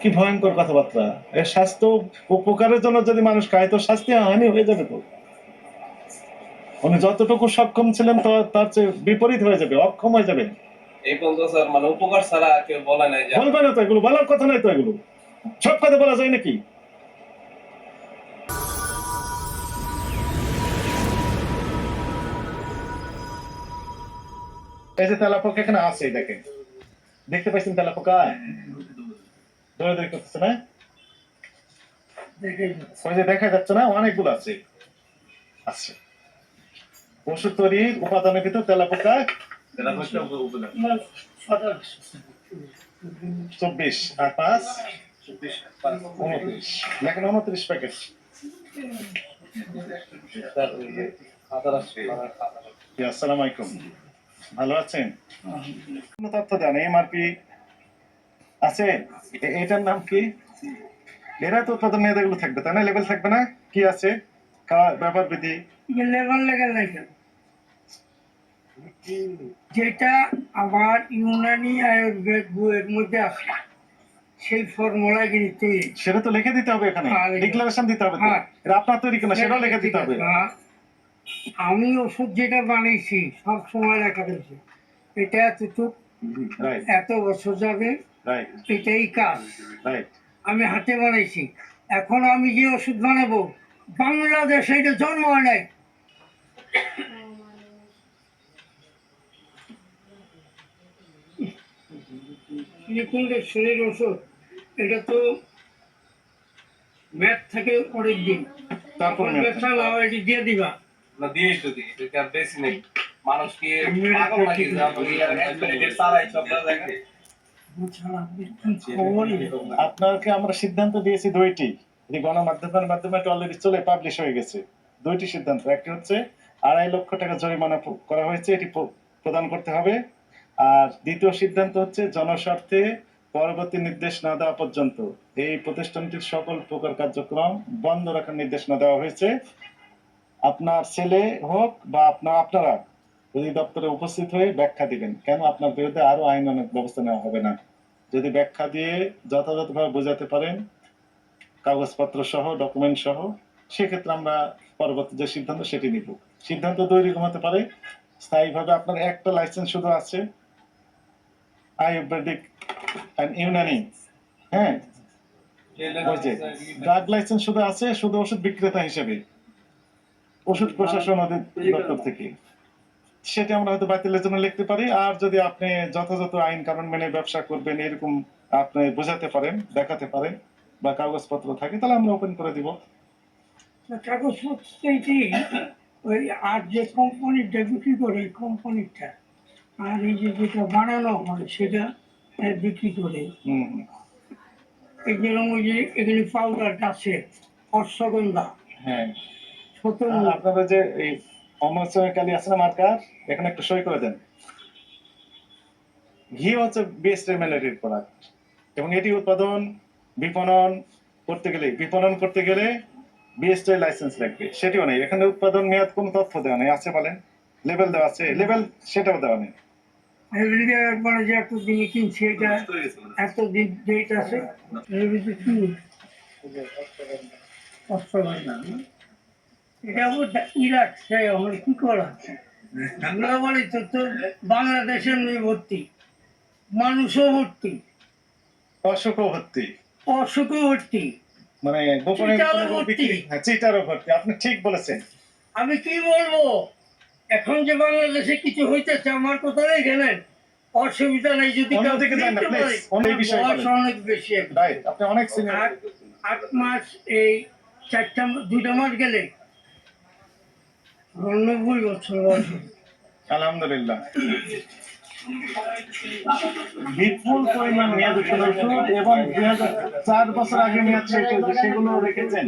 কি ভয়ঙ্কর কথাবার্তা? এর স্বাস্থ্য উপকারের জন্য যদি মানুষ খায় তো স্বাস্থ্য হানি হয়ে যাবে তো। উনি যতটুকু সক্ষম ছিলেন তার চেয়ে বিপরীত হয়ে যাবে অক্ষম হয়ে যাবে। এই পর্যন্ত স্যার মানে উপকার ছাড়া কেউ বলে নাই বলবে না তো এগুলো বলার কথা নাই তো এগুলো। সব কথা বলা যায় নাকি? এই যে তেলাপোকা এখানে আছে দেখেন। দেখতে পাইছেন তেলাপোকা? দৌড়াদৌড়ি করতেছে না? ওই যে দেখা যাচ্ছে না অনেকগুলো আছে। আছে। ওষুধ তৈরির উপাদানের ভিতর তেলাপোকা। চব্বিশ আর পাঁচ? উনত্রিশ। দেখেন উনত্রিশ প্যাকেট। আসসালামু আলাইকুম। ভালো আছেন? কোনো তথ্য দেন এমআরপি আছে এটার নাম কি? এরা তো উৎপাদন থাকবে তাই না? লেভেল থাকবে না? কি আছে? ব্যাপার বিধি? লেভেল যেটা আমার ইউনানি আয়ুর্বেদ বইয়ের মধ্যে আছে। সেই ফর্মুলা কিন্তু সেটা তো লিখে দিতে হবে এখানে। হ্যাঁ, ডিক্লারেশন দিতে হবে হ্যাঁ। আপনার তৈরি কিনা সেটাও লিখে দিতে হবে। হ্যাঁ। আমি ওষুধ যেটা বানিয়েছি সব সময় লেখা রয়েছে। এটা এতটুক এত বছর যাবে। রাইট এটাই কাজ। রাইট আমি হাতে বানাইছি। এখন আমি যে ওষুধ বানাবো বাংলাদেশে এটা জন্ম হয় নাই। শরীর ওষুধ? এটা তো ম্যাথ থাকে অনেক দিন। তারপর ব্যবসা না এটি দিয়ে দিবা। না দিয়েই তো দিই। এটা আর বেশি নেই। মানুষ কি আমি পাগল নাকি যে আপনি ইয়ার এক্সপেরিয়েন্স সব দেখে ছাড়া খবরই নেই। আপনাকে আমরা সিদ্ধান্ত দিয়েছি দুইটি। এটি গণমাধ্যমের মাধ্যমে অলরেডি চলে পাবলিশ হয়ে গেছে। দুইটি সিদ্ধান্ত। একটি হচ্ছে আড়াই লক্ষ টাকা জরিমানা করা হয়েছে, এটি প্রদান করতে হবে। আর দ্বিতীয় সিদ্ধান্ত হচ্ছে জনস্বার্থে পরবর্তী নির্দেশ না দেওয়া পর্যন্ত। এই প্রতিষ্ঠানটির সকল প্রকার কার্যক্রম বন্ধ রাখার নির্দেশ না দেওয়া হয়েছে। আপনার ছেলে হোক বা আপনার আপনারা যদি দপ্তরে উপস্থিত হয়ে ব্যাখ্যা দিবেন। কেন আপনার বিরুদ্ধে আরও আইনানুগ ব্যবস্থা নেওয়া হবে না? যদি ব্যাখ্যা দিয়ে যথাযথভাবে বোঝাতে পারেন, কাগজপত্র সহ ডকুমেন্ট সহ, সেক্ষেত্রে আমরা পরবর্তী যে সিদ্ধান্ত সেটি নিব। সিদ্ধান্ত দুই রকম হতে পারে। স্থায়ীভাবে আপনার একটা লাইসেন্স শুধু আছে। আয়ুর্বেদিক ইউনানি। হ্যাঁ? ড্রাগ লাইসেন্স শুধু আছে, শুধু ওষুধ বিক্রেতা হিসেবে। ওষুধ প্রশাসন দপ্তর থেকে। সেটা আমরা হয়তো বাতিলের জন্য লিখতে পারি। আর যদি আপনি যথাযথ আইন কানুন মেনে ব্যবসা করবেন এরকম আপনি বোঝাতে পারেন দেখাতে পারেন বা কাগজপত্র থাকে তাহলে আমরা ওপেন করে দিব। কাগজপত্রটি ওই আর যে কোম্পানিটা বিক্রি করে কোম্পানিটা। আর এই যে যেটা বানানো হয় সেটা বিক্রি করে। এই যেরকম ওই যে এগুলি পাউডারটা আছে অশ্বগন্ধা হ্যাঁ। আপনারা যে এই অমরচয় কালি আছে না মার্কার এখানে একটু সই করে দেন। ঘি হচ্ছে বেস্ট রেমেলারির প্রোডাক্ট এবং এটি উৎপাদন, বিপণন করতে গেলে, বিপণন করতে গেলে বিএসটি লাইসেন্স লাগবে। সেটিও নেই। এখানে উৎপাদন মেয়াদ কোনো তথ্য দেওয়া নেই। আছে বলেন। লেভেল দেওয়া আছে। লেভেল সেটাও দেওয়া নেই। এগুলি একবারে যে এত কিনছি এটা এত দিন ডেট আছে এর ভিতরে কি অশ্বগন্ধা না? এটা আবার ইরাক সে আমার কি করা আমরা বলি তো তো বাংলাদেশের মেয়ে ভর্তি মানুষও ভর্তি অসুখও ভর্তি। অসুখও ভর্তি মানে গোপনে চিটারও ভর্তি। বিক্রি হ্যাঁ ভর্তি। আপনি ঠিক বলেছেন। আমি কি বলব? এখন যে বাংলাদেশে কিছু হইতেছে আমার কথা নেই জানেন অসুবিধা নেই যদি। অনেক বেশি। আপনি অনেক আট আট মাস এই চারটা দুইটা মাস গেলে নব্বই বছর বয়স আলহামদুলিল্লাহ। বিপুল পরিমাণ মেয়াদ উত্তর ওষুধ এবং দুই হাজার চার বছর আগে মেয়াদ শেষ হয়েছে সেগুলো রেখেছেন।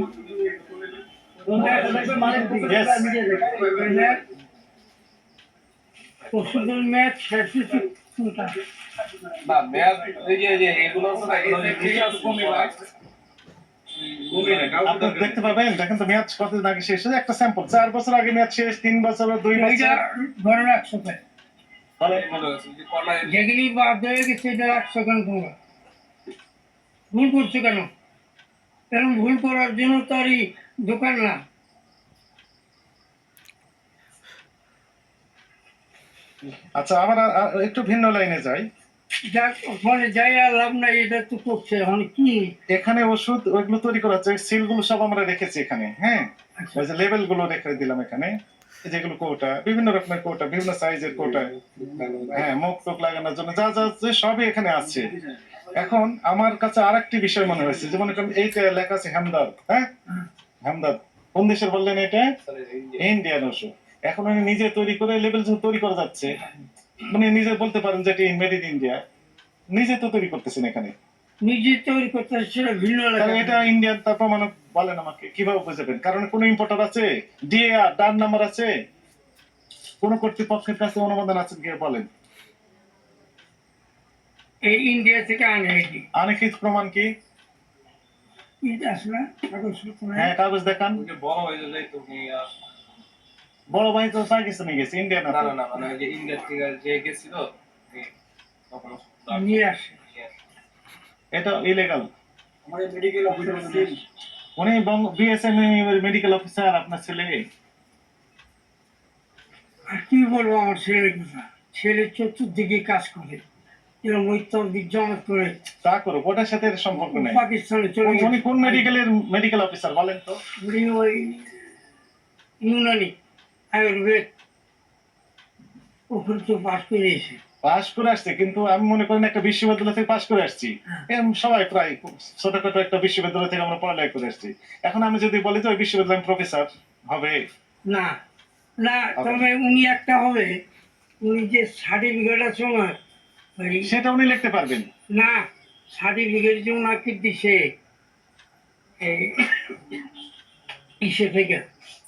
ওষুধের ম্যাচ শেষ হয়েছে না মেয়াদ এগুলো আপনি দেখতে পাবেন দেখেন তো মেয়াদ কতদিন আগে শেষ হয়েছে? একটা স্যাম্পল চার বছর আগে মেয়াদ শেষ তিন বছর দুই বছর। ধরে রাখছো যেগুলি বাদ হয়ে গেছে এটা তোমরা ভুল করছ কেন? এরকম ভুল করার জন্য তারই দোকান না। আচ্ছা আবার একটু ভিন্ন লাইনে যাই। যাক ওখানে যাই আর লাভ নাই এটা তো করছে। এখন কি? এখানে ওষুধ ওইগুলো তৈরি করা হচ্ছে সিলগুলো সব আমরা রেখেছি এখানে হ্যাঁ? আচ্ছা। ওই যে লেভেলগুলো রেখে দিলাম এখানে যেগুলো কোটা বিভিন্ন রকমের কোটা বিভিন্ন সাইজের কোটা হ্যাঁ মুখ টুক লাগানোর জন্য যা যা আছে সবই এখানে আছে। এখন আমার কাছে আরেকটি বিষয় মনে হয়েছে যে মনে করেন এইটা লেখা আছে হেমদাদ হ্যাঁ? হেমদাদ কোন দেশের বললেন এটা? ইন্ডিয়ান ওষুধ। এখন উনি নিজে তৈরি করে লেভেল তৈরি করা যাচ্ছে মানে নিজে বলতে পারেন যে এটি মেড ইন ইন্ডিয়া নিজে তো তৈরি করতেছেন এখানে। নিজে তৈরি সেটা ভিন্ন এটা ইন্ডিয়ান তার প্রমাণ বলেন আমাকে কীভাবে বুঝবেন? কারণ কোন ইম্পোর্টার আছে ডিএআর ডান নাম্বার আছে। কোন কর্তৃপক্ষের কাছে অনুমোদন আছে কি বলেন? এই ইন্ডিয়া থেকে আনে এটি। আনিখিত প্রমাণ কি? আসলে হ্যাঁ কাগজ দেখান। বড় হয়ে যায় তুমি বড় ভাই তো পাকিস্তানে গেছে ইন্ডিয়া না না না মানে যে ইন্ডিয়া থেকে যে গেছিল নিয়ে আসে। এটা ইলেগাল আমাদের মেডিকেল অফিসার উনি বিএসএম মেডিকেল অফিসার আপনার ছেলে। আর কি বলব আমার ছেলের কথা? ছেলে চতুর্দিকে কাজ করে। এরকম উত্তর দিক জমা করে। তা করো ওটার সাথে সম্পর্ক নেই। পাকিস্তানে চলে উনি- উনি কোন মেডিকেলের মেডিকেল অফিসার বলেন তো? উনি ওই ইউনানি। আয়ুর্বেদ ওখানে তো পাশ করে এসে। পাশ করে আসছে কিন্তু আমি মনে করেন একটা বিশ্ববিদ্যালয় থেকে পাশ করে আসছি। এরম সবাই প্রায় ছোটখাটো একটা বিশ্ববিদ্যালয় থেকে আমরা পড়ালেখা করে আসছি। এখন আমি যদি বলি যে ওই বিশ্ববিদ্যালয় প্রফেসর হবে? না না তবে উনি একটা হবে। উনি যে সার্টিফিকেট আছে ওনার সেটা উনি লিখতে পারবেন। না সার্টিফিকেট যে ওনাকে দিছে ইসে থেকে।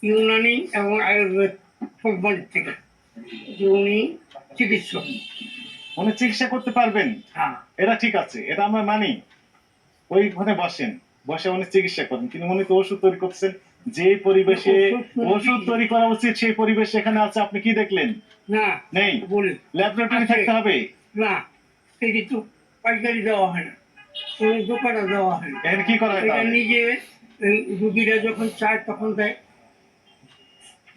ইউনানি এবং আয়ুর্বেদ কোম্পানির থেকে। উনি চিকিৎসক। উনি চিকিৎসা করতে পারবেন? হ্যাঁ। এটা ঠিক আছে এটা আমরা মানি। ওইখানে বসেন বসে উনি চিকিৎসা করেন। কিন্তু উনি তো ওষুধ তৈরি করছেন যে পরিবেশে ওষুধ তৈরি করা উচিত সেই পরিবেশ এখানে আছে আপনি কি দেখলেন? না নেই। বলি। ল্যাবরেটরি থাকতে হবে? না এই কিন্তু পাইকারি দেওয়া হয় না। কোনো দোকানে দেওয়া হয় না। এখানে কি করা হয়? নিজে রুগীরা যখন চায় তখন দেয়।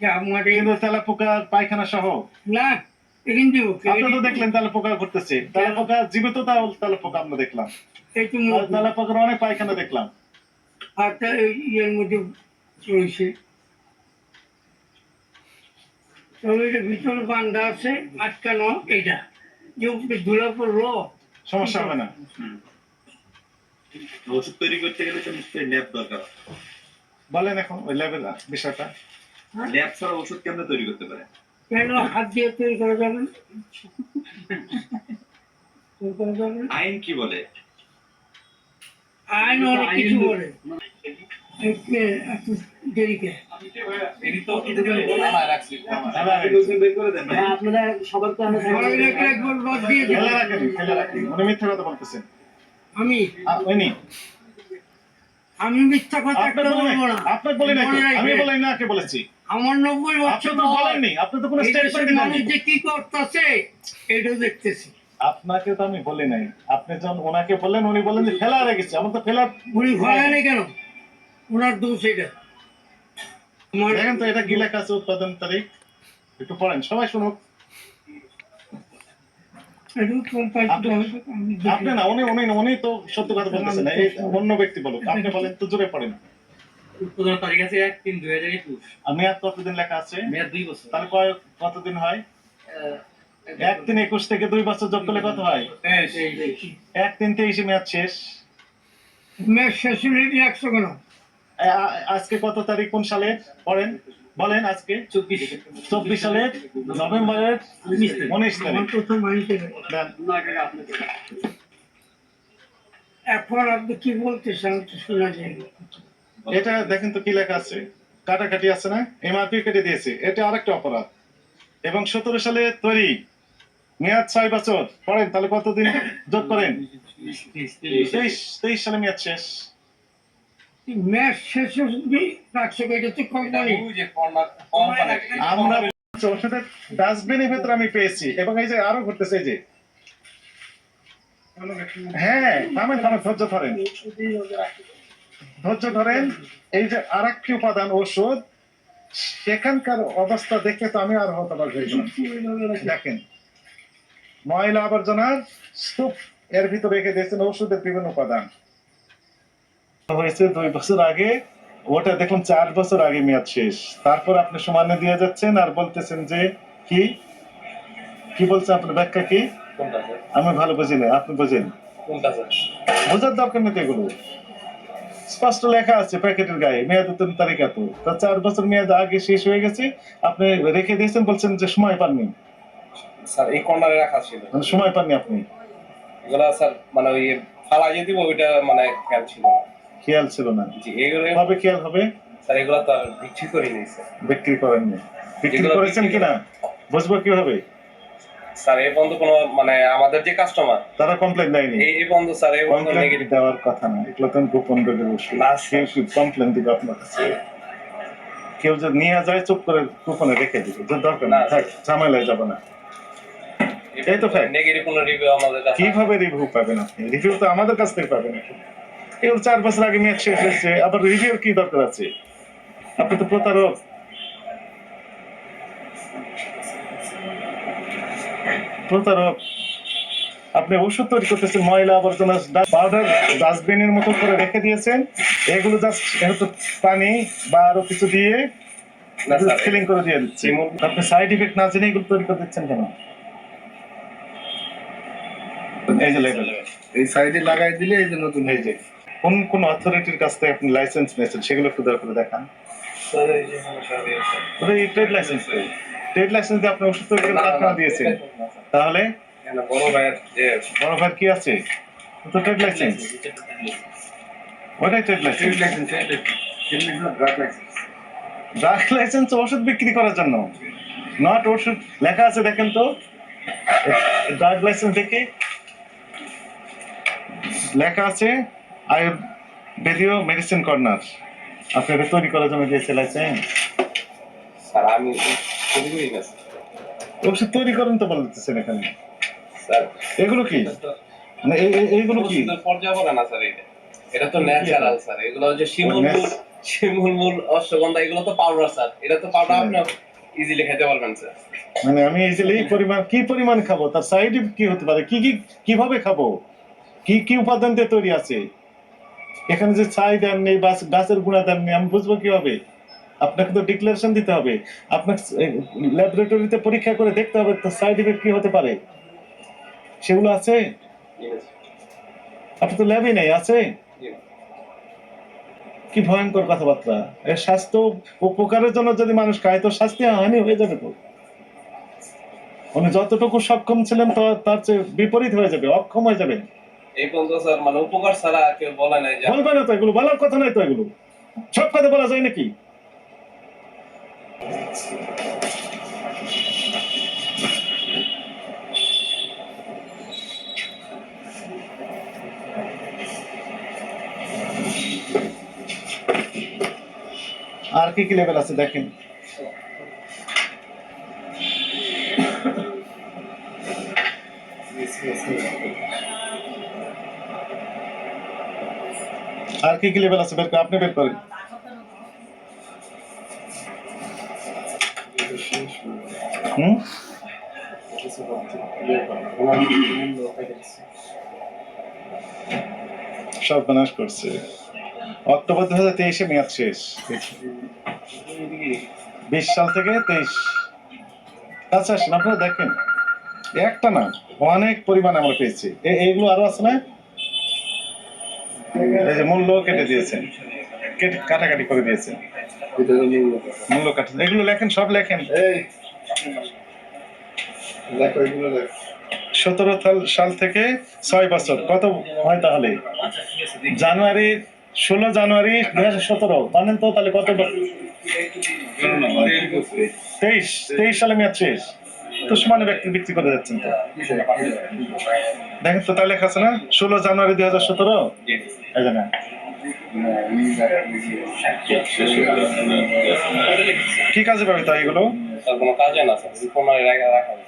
এই কিন্তু তেলা পোকা পায়খানা সহ? না আপনি তো দেখলেন তেলা পোকা করতেছে তেলা পোকা জীবিত তাও তেলা পোকা আমরা দেখলাম। তেলা পোকার অনেক পায়খানা দেখলাম। আর ইয়ের মধ্যে রয়েছে। ভিতরে বান্ধা আছে আটকানো এটা যে ধুলা পড়ল সমস্যা হবে না। ওষুধ তৈরি করতে গেলে তো নিশ্চয়ই ল্যাব দরকার। বলেন এখন ওই ল্যাবের বিষয়টা। ল্যাব ছাড়া ওষুধ কেমনে তৈরি করতে পারে? কেন হাত দিয়ে তৈরি করা যাবে? আইন কি বলে? আইন অনেক কিছু বলে। আপনারা সবার তো মিথ্যা কথা বলতেছেন। আমি? উনি? আমি মিথ্যা কথা বলব না। আপনি আমি বলেন না কে বলেছি। আমার নব্বই বছর তো বলেননি আপনি তো কোনো স্টেটমেন্ট মানুষ যে কি করতেছে এটাও দেখতেছি। আপনাকে তো আমি বলি নাই। আপনি যখন ওনাকে বললেন উনি বললেন যে ফেলা রেখেছে আমার তো ফেলা উনি ভয় নেই কেন? ওনার দোষ এটা। দেখেন তো এটা কি লেখা আছে উৎপাদন তারিখ? একটু পড়েন সবাই শুনুক। আপনি-। না উনি উনি উনি তো সত্য কথা বলতেছেন অন্য ব্যক্তি বলুক। আপনি বলেন তো জোরে পড়েন। উদ্বোধন তারিখ আছে এক তিন দুই হাজার একুশ। আর মেয়াদ কতদিন লেখা আছে? মেয়াদ দুই বছর। তাহলে কয় কতদিন হয়? এক তিন একুশ থেকে দুই বছর যোগ করলে কত হয়? এক তিন তেইশে মেয়াদ শেষ। মেয়ের শেষুলিটি একশো কেন? আজকে কত তারিখ? কোন সালে? পড়েন বলেন আজকে। চব্বিশ। চব্বিশ সালের নভেম্বরের উনিশ তারিখ। এখন আপনি কি বলতেছেন আমি তো শোনা যায়। না। এটা দেখেন তো কি লেখা আছে? কাটাকাটি আছে না? এমআরপি কেটে দিয়েছে। এটা আরেকটা অপরাধ। এবং সতেরো সালে তৈরি। মেয়াদ ছয় বছর। পড়েন তাহলে কতদিন? যোগ করেন। তেইশ তেইশ সালে মেয়াদ শেষ। আমরা ওষুধের ডাস্টবিনের ভেতরে আমি পেয়েছি। এবং এই যে আরও যে। হ্যাঁ থামেন থামেন ধৈর্য ধরেন। ধৈর্য ধরেন এই যে আর একটি উপাদান ওষুধ সেখানকার অবস্থা দেখে তো আমি আর হতবাক হয়ে গেলাম দেখেন ময়লা আবর্জনার স্তূপ এর ভিতরে রেখে দিয়েছেন ওষুধের বিভিন্ন উপাদান। হয়েছে দুই বছর আগে ওটা দেখুন চার বছর আগে মেয়াদ শেষ। তারপর আপনি সমানে দিয়ে যাচ্ছেন আর বলতেছেন যে কি? কি বলছেন আপনার ব্যাখ্যা কি? আমি ভালো বুঝি না আপনি বুঝেন। বোঝার দরকার নেই এগুলো। স্পষ্ট লেখা আছে প্যাকেটের গায়ে মেয়াদ উত্তম তারিখ এত। তা চার বছর মেয়াদ আগে শেষ হয়ে গেছে আপনি রেখে দিয়েছেন বলছেন যে সময় পাননি। স্যার এই কর্নারে রাখা ছিল। মানে সময় পাননি আপনি। এগুলা স্যার মানে ওই ফালা যে দিব ওইটা মানে খেয়াল ছিল না। খেয়াল ছিল না। জি এগুলো কবে খেয়াল হবে? স্যার এগুলো তো আর বিক্রি করিনি স্যার। বিক্রি করেননি। বিক্রি করেছেন কিনা? বুঝব কীভাবে? স্যার এই পর্যন্ত কোনো মানে আমাদের যে কাস্টমার তারা কমপ্লেন দেয়নি। এই এই পর্যন্ত স্যার এই পর্যন্ত নেগেটিভ দেওয়ার কথা না। এগুলো তো গোপন ওষুধ না, কেউ কমপ্লেন দিবে আপনার কাছে? কেউ যদি নিয়ে যায় চুপ করে গোপনে রেখে দিবে। যে দরকার না থাক ঝামেলায় যাবে না। এই তো fact। নেগেটিভ কোনো রিভিউ আমাদের কাছে কীভাবে রিভিউ পাবেন আপনি? রিভিউ তো আমাদের কাছ থেকে পাবেন এর চার বছর আগে মেয়াদ শেষ হয়েছে আবার রিভিউ কি দরকার আছে? আপনি তো প্রতারক। প্রতারক আপনি ওষুধ তৈরি করতেছেন ময়লা আবর্জনা পাউডার ডাস্টবিনের মতো করে রেখে দিয়েছেন। এগুলো জাস্ট হয়তো পানি বা আরও কিছু দিয়ে ফিলিং করে দিয়ে দিচ্ছে। আপনি সাইড ইফেক্ট না জেনে এগুলো তৈরি করে দিচ্ছেন কেন? এই যে লেবেল এই সাইডে লাগাই দিলে এই যে নতুন হয়ে যায়। কোন কোন অথরিটির কাছ থেকে আপনি লাইসেন্স নিয়েছেন? সেগুলো একটু দয়া করে দেখান। স্যার এই যে সমস্যা দিয়েছে ওটা এই ট্রেড লাইসেন্স ট্রেড লাইসেন্স দিয়ে আপনি ওষুধ তৈরি করে কারখানা দিয়েছেন। তাহলে বড় ভাইয়ের বড় ভাই কি আছে? তো ট্রেড লাইসেন্স ওটাই ট্রেড লাইসেন্স ড্রাগ লাইসেন্স ওষুধ বিক্রি করার জন্য। নট ওষুধ লেখা আছে দেখেন তো। ড্রাগ লাইসেন্স দেখে লেখা আছে আয়ুর্বেদীয় মেডিসিন কর্নার আপনাকে তৈরি করার জন্য দিয়েছে লাইসেন্স স্যার আমি তৈরি করি না ওষুধ তৈরি করেন তো বলতেছেন এখানে। স্যার। এগুলো কি? মানে এইগুলো কি? না স্যার এটা এটা তো ন্যাচারাল স্যার। এগুলো যে শিমুল শিমুল মূল অশ্বগন্ধা এগুলো তো পাউডার স্যার। এটা তো পাউডার আপনি ইজিলি খেতে পারবেন স্যার। মানে আমি ইজিলি পরিমাণ কি পরিমাণ খাব? তার সাইড কি হতে পারে? কি কি কীভাবে খাব? কি কি উপাদান দিয়ে তৈরি আছে? এখানে যে ছাই দেন নেই বা গাছের গুণা দেন নেই আমি বুঝব কীভাবে? আপনাকে তো ডিক্লারেশন দিতে হবে। আপনার ল্যাবরেটরিতে পরীক্ষা করে দেখতে হবে তার সাইড ইফেক্ট কি হতে পারে। সেগুলো আছে? আপনি তো ল্যাবই নেই আছে? কি ভয়ঙ্কর কথাবার্তা। এর স্বাস্থ্য উপকারের জন্য যদি মানুষ খায় তো স্বাস্থ্য হানি হয়ে যাবে তো। উনি যতটুকু সক্ষম ছিলেন তার চেয়ে বিপরীত হয়ে যাবে অক্ষম হয়ে যাবে। এই পর্যন্ত স্যার মানে উপকার ছাড়া কেউ বলে নাই বলবে না তো এগুলো বলার কথা নাই তো এগুলো। সব কথা বলা যায় নাকি? আর কি কি লেভেল আছে দেখেন আর কি কি লেভেল আছে বের করে আপনি বের করেন সব বিনাশ করছে। অক্টোবর দু হাজার তেইশে মেয়াদ শেষ। বিশ সাল থেকে তেইশ। আচ্ছা আপনারা দেখেন। একটা না, অনেক পরিমাণ আমরা পেয়েছি। এইগুলো আরও আছে না? এই যে মূল্য কেটে দিয়েছেন। কেটে কাটাকাটি করে দিয়েছেন। মূল্য কাটা এগুলো লেখেন সব লেখেন। সতেরো সাল থেকে ছয় বছর কত হয় তাহলে? জানুয়ারি ষোলো জানুয়ারি দুই হাজার সতেরো। জানেন তো তাহলে কত তেইশ তেইশ সালে মেয়াদ শেষ। তো সমানে ব্যক্তি বিক্রি করে যাচ্ছেন তো। দেখেন তো তাহলে লেখা আছে না? ষোলো জানুয়ারি দুই হাজার সতেরো? এই যে নেন। কি কাজে পাবে তাই এগুলো? কোনো কাজে না।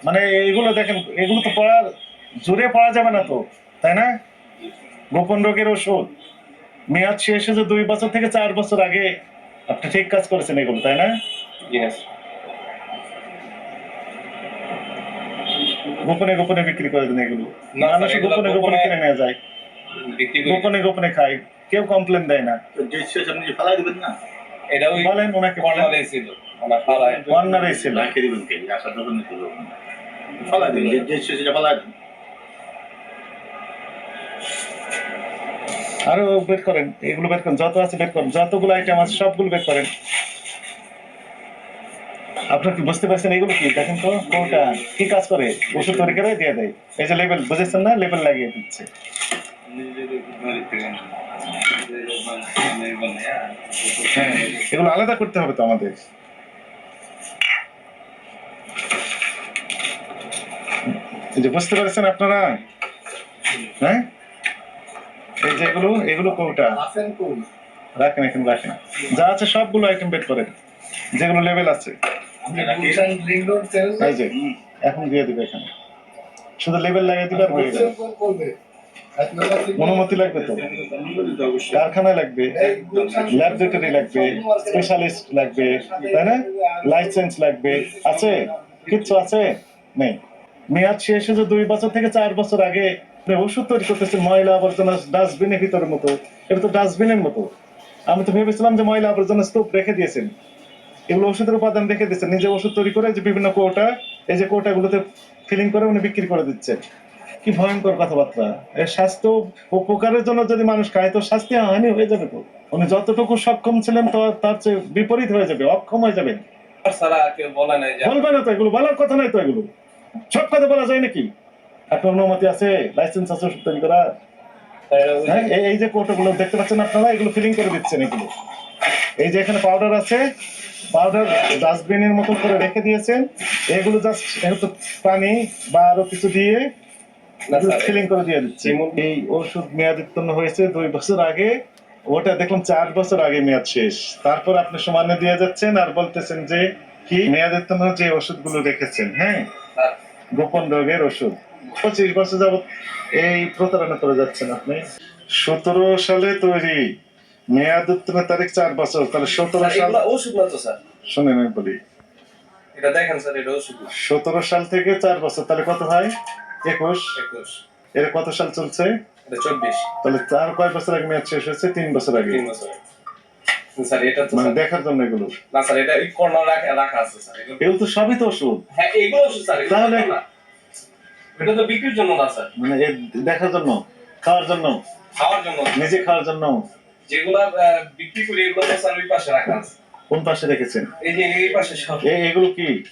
মানে এগুলো দেখেন এগুলো তো পড়ার জোরে পড়া যাবে না তো তাই না? গোপন রোগের ওষুধ। মেয়াদ শেষ হয়েছে দুই বছর থেকে চার বছর আগে। আপনি ঠিক কাজ করেছেন এগুলো তাই না? গোপনে গোপনে বিক্রি করে দেন এগুলো। মানুষ গোপনে গোপনে গোপনে- কিনে নিয়ে যায়। গোপনে গোপনে খায়। কেউ কমপ্লেন দেয় না। ফালাই দিবেন এটা বলেন ওনাকে বলেন। ছিল কর্নারে ছিল। ফালাই যে- আরও বের করেন এগুলো বের করেন যত আছে বের করেন যতগুলো আইটেম আছে সবগুলো বের করেন। আপনার কি বুঝতে পারছেন এগুলো কি? দেখেন তো কোনটা কি কাজ করে? ওষুধ তৈরি করে দিয়ে দেয়। এই যে লেবেল বুঝেছেন না? লেবেল লাগিয়ে দিচ্ছে। এগুলো আলাদা করতে হবে তো আমাদের। যে বুঝতে পারছেন আপনারা? হ্যাঁ? এই যে এগুলো এগুলো কোনটা? রাখেন এখানে রাখেন যা আছে সবগুলো আইটেম বের করেন। যেগুলো লেভেল আছে। এখন দিয়ে দেবে এখানে। শুধু লেভেল লাগিয়ে দিবে আর হয়ে যাবে। অনুমতি লাগবে তো? কারখানায় লাগবে, ল্যাবরেটরি লাগবে স্পেশালিস্ট লাগবে, তাই না? লাইসেন্স লাগবে, আছে? কিচ্ছু আছে? নেই। মেয়াদ শেষ হয়েছে দুই বছর থেকে চার বছর আগে। ওষুধ তৈরি করতেছেন, ময়লা আবর্জনা ডাস্টবিনের ভিতরের মতো। এটা তো ডাস্টবিনের মতো। আমি তো ভেবেছিলাম যে ময়লা আবর্জনা স্তূপ রেখে দিয়েছেন। এগুলো ওষুধের উপাদান রেখে দিচ্ছেন নিজে ওষুধ তৈরি করে যে বিভিন্ন কোটা, এই যে কোটাগুলোতে ফিলিং করে উনি বিক্রি করে দিচ্ছেন। কি ভয়ঙ্কর কথাবার্তা? এর স্বাস্থ্য উপকারের জন্য যদি মানুষ খায় তো স্বাস্থ্য হানি হয়ে যাবে তো। উনি যতটুকু সক্ষম ছিলেন তো তার চেয়ে বিপরীত হয়ে যাবে অক্ষম হয়ে যাবে। বলবে না তো এগুলো বলার কথা নাই তো এগুলো। সব কথা বলা যায় নাকি? আপনার অনুমতি আছে? লাইসেন্স আছে করা হ্যাঁ এই- যে কোটাগুলো দেখতে পাচ্ছেন আপনারা এগুলো ফিলিং করে দিচ্ছেন এগুলো। এই যে এখানে পাউডার আছে পাউডার ডাস্টবিনের মতো করে রেখে দিয়েছেন। এগুলো জাস্ট পানি বা আরও কিছু দিয়ে ফিলিং করে দিয়ে দিচ্ছে। এই ওষুধ মেয়াদ উত্তীর্ণ হয়েছে দুই বছর আগে। ওটা দেখলাম চার বছর আগে মেয়াদ শেষ। তারপর আপনি সমানে দিয়ে যাচ্ছেন আর বলতেছেন যে কি? মেয়াদ উত্তীর্ণ যে ওষুধগুলো রেখেছেন হ্যাঁ? গোপন রোগের ওষুধ। পঁচিশ বছর যাবত এই প্রতারণা করে যাচ্ছেন আপনি। সতেরো সালে তৈরি। মেয়াদ উত্তীর্ণ তারিখ চার বছর। তাহলে সতেরো সাল ওষুধ না তো স্যার। শুনে আমি বলি। এটা দেখেন স্যার এটা ওষুধ। সতেরো সাল থেকে চার বছর। তাহলে কত হয়? একুশ। একুশ। এর কত সাল চলছে? চব্বিশ। তাহলে চার কয় বছর আগে মেয়াদ শেষ হয়েছে? তিন বছর আগে। তিন বছর স্যার এটা তো মানে দেখার জন্য এগুলো। না স্যার এটা কর্নার রাখা রাখা আছে স্যার এগুলো- এগুলো তো সবই তো ওষুধ। হ্যাঁ এগুলো ওষুধ স্যার তাহলে- এটা তো বিক্রির জন্য না স্যার। মানে দেখার জন্য খাওয়ার জন্য। খাওয়ার জন্য। নিজে খাওয়ার জন্য। যেগুলা আহ, বিক্রি করি এগুলো তো স্যার ওই পাশে রাখা আছে। কোন পাশে রেখেছেন? এই যে এই পাশে সব। এগুলো কি?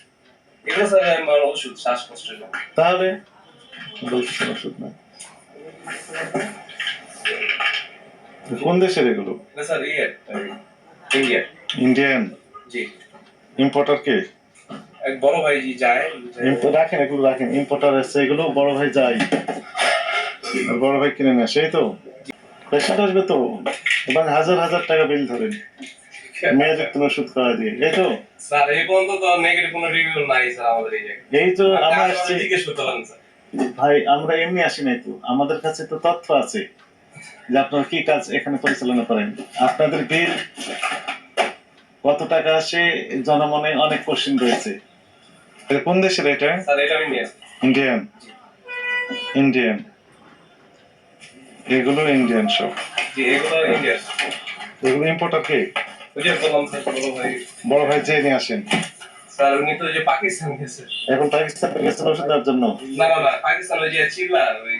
এগুলো স্যার ওষুধ শ্বাসকষ্টের জন্য। তাহলে বলছেন ওষুধ না কোন দেশের এগুলো? ইয়ে ইন্ডিয়া ইন্ডিয়ান। ইম্পোর্টার কে? এক বড় ভাই জি যায় রাখেন এগুলো রাখেন। ইম্পোর্টার এসছে এগুলো বড় ভাই যাই বড় ভাই কিনে নেয় সেই তো? পেশেন্ট আসবে তো। এবার হাজার হাজার টাকা বিল ধরেন। মেয়াদ উত্তীর্ণ ওষুধ খাওয়া দিয়ে। এই তো? স্যার এই পর্যন্ত তো নেগেটিভ কোনো রিভিউ নাই স্যার আমাদের এই এই তো আমরা আমরা জিজ্ঞেস করতে পারেন স্যার। ভাই আমরা এমনি আসি নাই তো। আমাদের কাছে তো তথ্য আছে যে আপনারা কি কাজ এখানে পরিচালনা করেন। আপনাদের বিল কত টাকা আসে জনমনে অনেক কোশ্চিন রয়েছে। কোন দেশের এটা? ইন্ডিয়ান ইন্ডিয়ান এগুলো ইন্ডিয়ান সব। এগুলো ইম্পোর্টার কে? বড় ভাই যে নিয়ে আসেন। স্যার উনি তো যে পাকিস্তান গেছে। এখন পাকিস্তান গেছেন ওষুধ দেওয়ার জন্য। না না না পাকিস্তান ওই যে চিল্লা ওই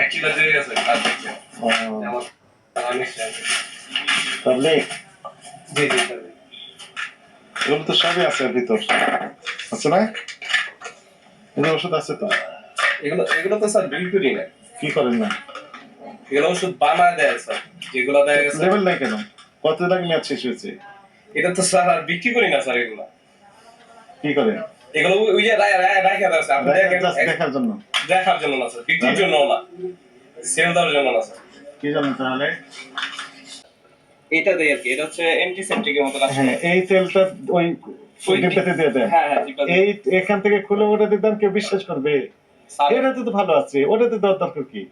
এক চিল্লা দিয়ে গেছে তার দেখছে তাহলে? জি জি এগুলো তো সবই আছে ভিতর। আছে না? এগুলো ওষুধ আছে তো? এগুলো এগুলো তো স্যার বিল করি না কি করেন না? এগুলো ওষুধ বানায় দেয় স্যার। যেগুলো দেয় গেছে লেভেল নাই কেন? কত টাকা মেয়াদ শেষ হয়েছে? এটা তো স্যার আর বিক্রি করি না স্যার এগুলো। কি করেন? এগুলো ওই- ওই যে রায়- রায়- রাখা দেয় আপনি দেখেন দেখার জন্য। দেখার জন্য না স্যার বিক্রির জন্য না। সেল দেওয়ার জন্য না স্যার কি জানেন তাহলে? এটা দেয় আর কি এটা হচ্ছে অ্যান্টিসেপ্টিকের মতো কাজ করে। এই তেলটা ওই ওই ডিব্বাতে দিয়ে দেন। জিব্বা দিয়ে। এই এখান থেকে খুলে ওটা দিতেন কেউ বিশ্বাস করবে? এটাতে তো ভালো আছে ওটাতে দেওয়ার দরকার কি?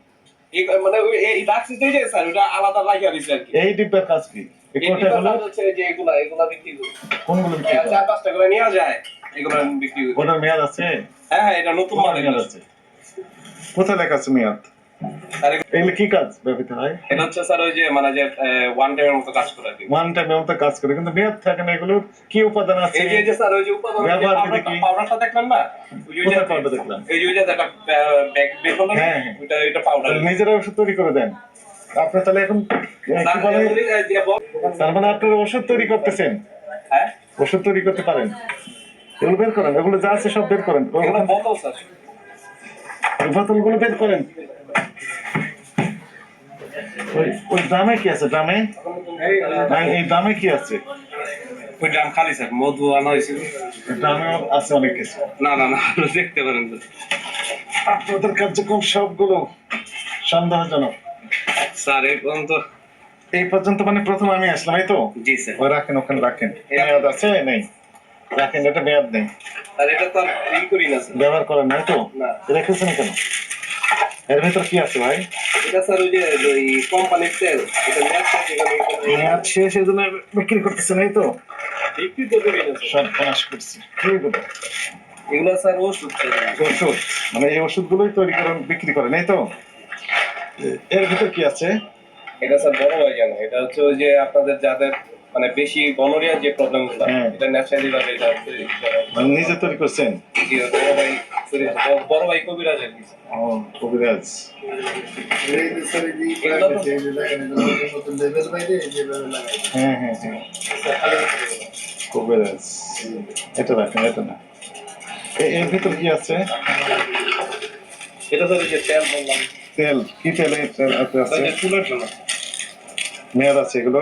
মানে এই রাখছি যে যে স্যার ওটা আলাদা রাখিয়া দিছে আর কি। এই ডিব্বার কাজ কি? এগুলা এগুলা বিক্রি করি। কোনগুলো বিক্রি চার পাঁচটা করে নেওয়া যায় এগুলো বিক্রি ওটার মেয়াদ আছে? হ্যাঁ হ্যাঁ এটা নতুন কোথায় মেয়াদ আছে? কোথায় লেখা আছে মেয়াদ? এগুলো- এগুলো কি কাজ ব্যবহৃত হয়? এটা হচ্ছে স্যার ওই যে মানে যে ওয়ান টাইমের মতো কাজ করে ওয়ান টাইম মতো কাজ করে কিন্তু মেয়াদ থাকে না এগুলোর কি উপাদান আছে? এই যে স্যার ওই যে উপাদান ব্যবহার পাউডারটা- কি? পাউডারটা দেখলেন না? ওই যে- পাউডার দেখলাম? এই যে একটা ব্যাগ বের? হ্যাঁ, হ্যাঁ। এটা পাউডার নিজেরা ওষুধ তৈরি করে দেন। আপনি তাহলে এখন তার মানে আপনারা ওষুধ তৈরি করতেছেন। হ্যাঁ? ওষুধ তৈরি করতে পারেন। এগুলো বের করেন এগুলো যা আছে সব বের করেন। বোতল বোতলগুলো বের করেন। ওই ওই ড্রামে কি আছে? ড্রামে? না, এই ড্রামে কি আছে? ওই ড্রাম খালি স্যার। মধু আনা হয়েছিল ড্রামে আছে অনেক কিছু। না না না দেখতে পারেন। আপনাদের কার্যক্রম সবগুলো সন্দেহজনক। স্যার এই পর্যন্ত। এই পর্যন্ত মানে প্রথম আমি আসলাম এই তো? জি স্যার। ওই রাখেন ওখানে রাখেন। মেয়াদ আছে? নেই। রাখেন এটা মেয়াদ নেই। স্যার এটা তো আর ই করি না স্যার। ব্যবহার করেন নাই তো? না। রেখেছেন কেন? এর ভিতর কি আছে ভাই? এটা স্যার ওই যে ওই কোম্পানির তেল এটা ম্যাচ এখানে মেয়াদ শেষ এই জন্য বিক্রি করতেছেন এই তো? বিক্রি তো করি না স্যার। সব নাশ করছি। কি এগুলো? এগুলো স্যার ওষুধ ওষুধ। মানে এই ওষুধগুলোই তৈরি করেন বিক্রি করেন এই তো? এর ভিতর কি আছে? এটা স্যার বড় ভাই জানো এটা হচ্ছে ওই যে আপনাদের যাদের মানে বেশি গনোরিয়া যে প্রবলেমগুলো হ্যাঁ। এটা ন্যাচারালি ভাবে এটা মানে নিজে তৈরি করছেন? জি, বড় ভাই। বড়- ভাই কবিরাজ আর কি। ও কবিরাজ। হ্যাঁ হ্যাঁ হ্যাঁ। কবিরাজ। এটা রাখেন এটা না। এর ভিতর কি আছে? এটা স্যার যে তেল বললাম। তেল কি তেল তেল আছে যে চুলের জন্য মেয়াদ আছে এগুলো?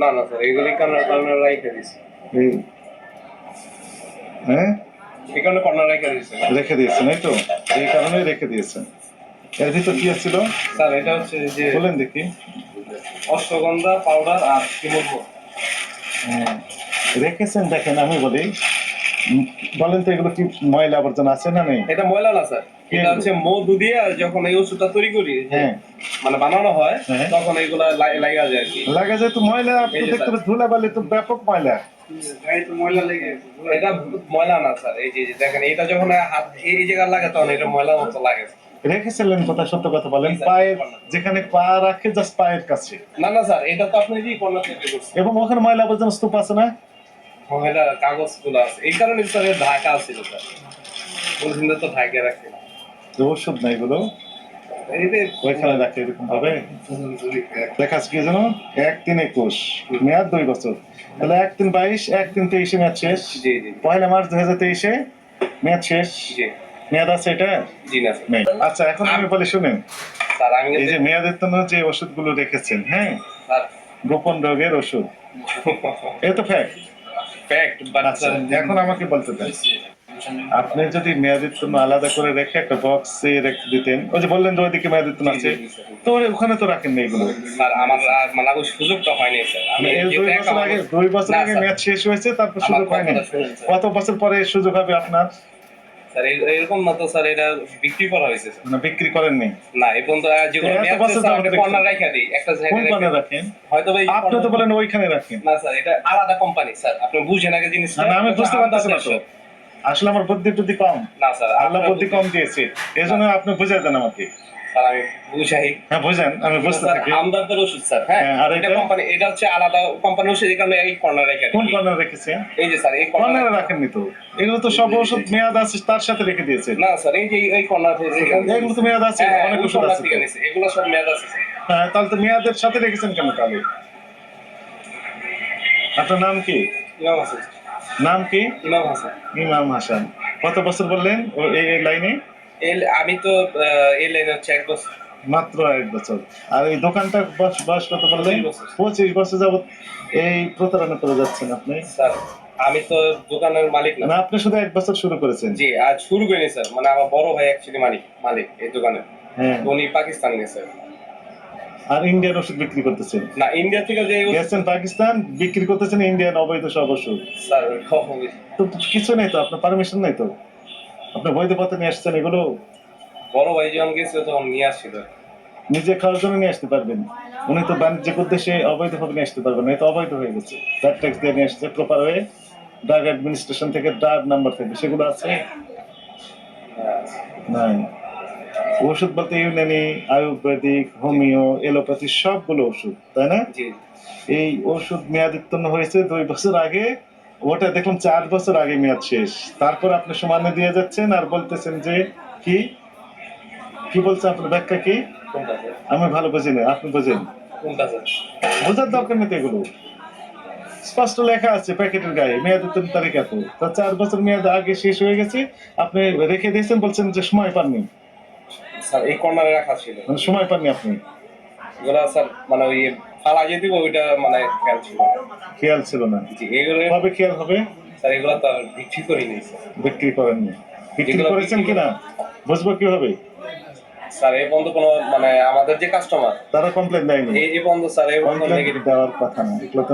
না না স্যার এগুলি কর্নার কর্নার রাইখে এই হ্যাঁ? এখানে কর্নার রাইখে দিছি রেখে দিয়েছেন এই তো? এই কারণেই রেখে দিয়েছেন। এর ভিতর কি ছিল স্যার এটা হচ্ছে যে বলেন দেখি। অশ্বগন্ধা পাউডার আর কি বলব হ্যাঁ, রেখেছেন দেখেন আমি বলি। বলেন তো এগুলো কি ময়লা আবর্জনা আছে না নেই? এটা ময়লা না স্যার। এটা হচ্ছে মধু দিয়ে যখন এই ওষুধটা তৈরি করি হ্যাঁ। মানে বানানো হয় হ্যাঁ। তখন এগুলা লাগা যায় লাগা যায় তো ময়লা দেখতে পাচ্ছেন ধুলা বালি তো ব্যাপক ময়লা। এটা ময়লা না স্যার এই যে দেখেন এটা যখন হাত এই জায়গায় লাগে তখন এটা ময়লার মতো লাগে। রেখেছিলেন কথা সত্য কথা বলেন পায়ের যেখানে পা রাখে জাস্ট পায়ের কাছে। না না স্যার এটা তো আপনি এবং ওখানে ময়লা আবর্জনা স্তূপ আছে না? ময়লা কাগজগুলো আছে। এই কারণে স্যার ঢাকা ছিল স্যার। তো ঢাকা যে ওষুধ নাই এগুলো ওইখানে রাখে এরকম ভাবে দেখা যাচ্ছে কি জানো এক তিন একুশ। মেয়াদ দুই বছর। তাহলে এক তিন বাইশ এক তিন তেইশে মেয়াদ শেষ। পয়লা মার্চ দুই হাজার তেইশে মেয়াদ শেষ। মেয়াদ আছে এটা? না আচ্ছা এখন আমি বলি শুনেন। এই যে মেয়াদের জন্য যে ওষুধগুলো রেখেছেন হ্যাঁ? গোপন রোগের ওষুধ। এ তো ফ্যাক্ট ফ্যাক্ট আচ্ছা এখন আমাকে বলতে দেন। আপনি যদি মেয়াদের জন্য আলাদা করে রেখে একটা বক্সে রেখে দিতেন ওই যে বললেন যে ওইদিকে মেয়াদের জন্য আছে তো ওখানে তো রাখেন না এগুলো? স্যার আমার মানে সুযোগটা হয়নি স্যার আমি দুই বছর আগে দুই বছর আগে মেয়াদ শেষ হয়েছে তারপর সুযোগ হয়নি। কত বছর পরে সুযোগ হবে আপনার? স্যার এরকম না তো স্যার এটা বিক্রি করা হয়েছে মানে বিক্রি করেননি? না যেগুলো। কর্নার রাখা দিই। একটা রাখেন? হয়তো আপনি তো বলেন ওইখানে রাখেন। না স্যার এটা আলাদা কোম্পানি স্যার আপনি বুঝেন আগে জিনিসটা। আমি বুঝতে না তো। আসলে আমার বুদ্ধি টুদ্ধি কম। না স্যার আল্লাহ বুদ্ধি কম দিয়েছে। এই জন্য আপনি বুঝাই দেন আমাকে। স্যার আমি বুঝাই। হ্যাঁ বুঝেন আমি বুঝতে স্যার থাকি। আমদারদের ওষুধ স্যার হ্যাঁ? হ্যাঁ, আর এটা এটা? কোম্পানি এটা হচ্ছে আলাদা কোম্পানি ওষুধ এই কারণে এই কর্নার রেখে কোন কর্নার রেখেছেন এই যে স্যার এই কর্নারে রাখেননি তো। এগুলো তো সব ওষুধ মেয়াদ আছে তার সাথে রেখে দিয়েছেন না স্যার এই যে এই কর্নার এগুলো তো মেয়াদ আছে হ্যাঁ অনেক অনেক ওষুধ আছে থেকে তো। নিছে এগুলো সব মেয়াদ আছে হ্যাঁ তাহলে তো মেয়াদের সাথে রেখেছেন কেন তাহলে? আপনার নাম কি? নাম কি? ইমাম হাসান। ইমাম হাসান। কত বছর বললেন এই লাইনে? আমি তো এই লাইনে হচ্ছে এক বছর। মাত্র এক বছর। আর এই দোকানটা বয়স কত বললেন? পঁচিশ বছর। যাবত এই প্রতারণা করে যাচ্ছেন আপনি? স্যার আমি তো দোকানের মালিক না। না আপনি শুধু এক বছর শুরু করেছেন? জি আজ শুরু করিনি স্যার। মানে আমার বড় ভাই অ্যাকচুয়ালি মালিক মালিক এই দোকানের হ্যাঁ। উনি পাকিস্তানি স্যার আর ইন্ডিয়ান ওষুধ বিক্রি করতেছেন। না ইন্ডিয়া থেকে যে গেছেন পাকিস্তান বিক্রি করতেছেন ইন্ডিয়ান অবৈধ সব ওষুধ। স্যার তো কিছু নেই তো আপনার পারমিশন নেই তো? আপনি বৈধ পথে নিয়ে আসছেন এগুলো? বড় ভাই যখন গেছিল তখন নিয়ে আসছিল। নিজে খাওয়ার জন্য নিয়ে আসতে পারবেন। উনি তো বাণিজ্যিক উদ্দেশ্যে অবৈধভাবে নিয়ে আসতে পারবেন না এটা অবৈধ হয়ে গেছে। ট্যাক্স দিয়ে নিয়ে আসছে প্রপার হয়ে ড্রাগ অ্যাডমিনিস্ট্রেশন থেকে ড্রাগ নাম্বার থেকে সেগুলো আছে? হ্যাঁ। নাই। ওষুধ বলতে ইউনানি আয়ুর্বেদিক হোমিও এলোপ্যাথি সবগুলো ওষুধ তাই না? এই ওষুধ মেয়াদ উত্তীর্ণ হয়েছে দুই বছর আগে। ওটা দেখলাম চার বছর আগে মেয়াদ শেষ। তারপর আপনি সমানে দিয়ে যাচ্ছেন আর বলতেছেন যে কি? কি বলছে আপনার ব্যাখ্যা কি? আমি ভালো বুঝি না আপনি বুঝেন। বোঝার দরকার নেই এগুলো। স্পষ্ট লেখা আছে প্যাকেটের গায়ে মেয়াদ উত্তীর্ণ তারিখ এত। তো চার বছর মেয়াদ আগে শেষ হয়ে গেছে। আপনি রেখে দিয়েছেন বলছেন যে সময় পাননি। স্যার এই কর্নারে রাখা ছিল। মানে সময় পাননি আপনি? এগুলো স্যার মানে ওই ফালা যে দিব ওইটা মানে খেয়াল ছিল না। খেয়াল ছিল না। জি এগুলো কবে খেয়াল হবে? স্যার এগুলো তো আর বিক্রি করিনি স্যার। বিক্রি করেননি। বিক্রি এগুলো করেছেন বিক্রি- কিনা? বুঝব কীভাবে? স্যার এই পর্যন্ত কোনো মানে আমাদের যে কাস্টমার তারা কমপ্লেন দেয়নি? এই যে পর্যন্ত স্যার এই কমপ্লেন নেগেটিভ দেওয়ার কথা না। এগুলো তো